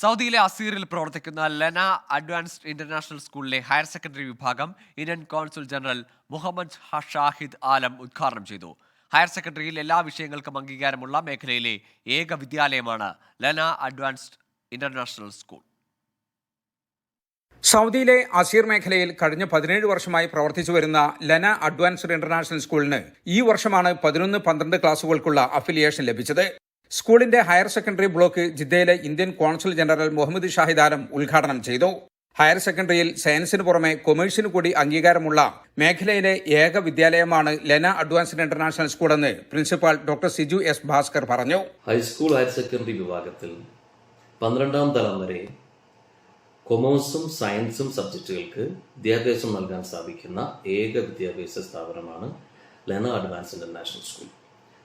സൗദിയിലെ അസീറിൽ പ്രവർത്തിക്കുന്ന ലെന അഡ്വാൻസ്ഡ് ഇന്റർനാഷണൽ സ്കൂളിലെ ഹയർ സെക്കൻഡറി വിഭാഗം Indian consul general Muhammad Shahid Alam ഉദ്ഘാടനം ചെയ്തു. ഹയർ സെക്കൻഡറിയിൽ എല്ലാ വിഷയങ്ങൾക്കും അംഗീകാരമുള്ള മേഖലയിലെ ഏക വിദ്യാലയമാണ് ലെന അഡ്വാൻസ്ഡ് ഇന്റർനാഷണൽ സ്കൂൾ. സൗദിയിലെ അസീർ മേഖലയിൽ കഴിഞ്ഞ പതിനേഴ് വർഷമായി പ്രവർത്തിച്ചു വരുന്ന ലന അഡ്വാൻസ്ഡ് ഇന്റർനാഷണൽ സ്കൂളിന് ഈ വർഷമാണ് പതിനൊന്ന് പന്ത്രണ്ട് ക്ലാസുകൾക്കുള്ള അഫിലിയേഷൻ ലഭിച്ചത്. സ്കൂളിന്റെ ഹയർ സെക്കൻഡറി ബ്ലോക്ക് ജിദ്ദയിലെ Indian consul general Muhammad Shahid Alam ഉദ്ഘാടനം ചെയ്തു. ഹയർ സെക്കൻഡറിയിൽ സയൻസിന് പുറമെ കൊമേഴ്സിന് കൂടി അംഗീകാരമുള്ള മേഖലയിലെ ഏക വിദ്യാലയമാണ് ലെന അഡ്വാൻസ്ഡ് ഇന്റർനാഷണൽ സ്കൂൾ എന്ന് principal doctor Siju S Bhaskar പറഞ്ഞു. ഹൈസ്കൂൾ ഹയർ സെക്കൻഡറി വിഭാഗത്തിൽ പന്ത്രണ്ടാം തലം വരെ കൊമേഴ്സും സയൻസും സബ്ജക്റ്റുകൾക്ക് വിദ്യാഭ്യാസം നൽകാൻ സാധിക്കുന്ന ഏക വിദ്യാഭ്യാസ സ്ഥാപനമാണ് Lena advance international school.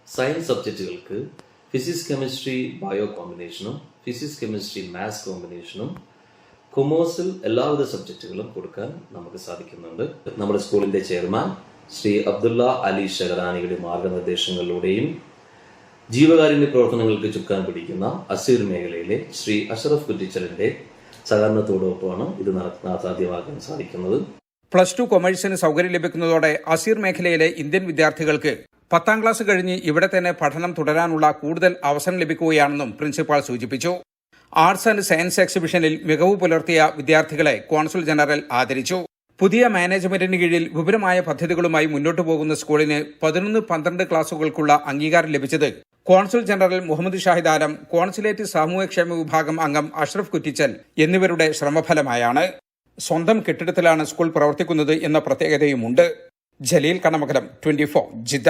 Science സബ്ജക്റ്റുകൾക്ക് physics chemistry bio കോമ്പിനേഷനും ഫിസിക്സ് കെമിസ്ട്രി മാത്സ് കോമ്പിനേഷനും കൊമേഴ്സിൽ എല്ലാവിധ സബ്ജക്റ്റുകളും കൊടുക്കാൻ നമുക്ക് സാധിക്കുന്നുണ്ട്. നമ്മുടെ സ്കൂളിന്റെ ചെയർമാൻ ശ്രീ അബ്ദുള്ള അലി ഷഹറാനിയുടെ മാർഗനിർദ്ദേശങ്ങളിലൂടെയും ജീവകാരുണ്യ പ്രവർത്തനങ്ങൾക്ക് ചുക്കാൻ പിടിക്കുന്ന അസീർ മേഖലയിലെ ശ്രീ അഷറഫ് കുറ്റിച്ചലിന്റെ സഹകരണത്തോടൊപ്പമാണ് ഇത് സാധ്യമാക്കാൻ സാധിക്കുന്നത്. പ്ലസ് ടു കൊമേഴ്സിന് സൗകര്യം ലഭിക്കുന്നതോടെ അസീർ മേഖലയിലെ ഇന്ത്യൻ വിദ്യാർത്ഥികൾക്ക് പത്താം ക്ലാസ് കഴിഞ്ഞ് ഇവിടെ തന്നെ പഠനം തുടരാനുള്ള കൂടുതൽ അവസരം ലഭിക്കുകയാണെന്നും പ്രിൻസിപ്പാൾ സൂചിപ്പിച്ചു. ആർട്സ് ആൻഡ് സയൻസ് എക്സിബിഷനിൽ മികവ് പുലർത്തിയ വിദ്യാർത്ഥികളെ കോൺസുൽ ജനറൽ ആദരിച്ചു. പുതിയ മാനേജ്മെന്റിന് കീഴിൽ വിപുലമായ പദ്ധതികളുമായി മുന്നോട്ടു പോകുന്ന സ്കൂളിന് പതിനൊന്ന് പന്ത്രണ്ട് ക്ലാസുകൾക്കുള്ള അംഗീകാരം ലഭിച്ചത് consul general Muhammad Shahid Alam consulate സാമൂഹ്യക്ഷേമ വിഭാഗം അംഗം അഷ്റഫ് കുറ്റിച്ചൽ എന്നിവരുടെ ശ്രമഫലമായാണ്. സ്വന്തം കെട്ടിടത്തിലാണ് സ്കൂൾ പ്രവർത്തിക്കുന്നത് എന്ന പ്രത്യേകതയുമുണ്ട്. Jaleel Kanamakalam twenty four Jeddah.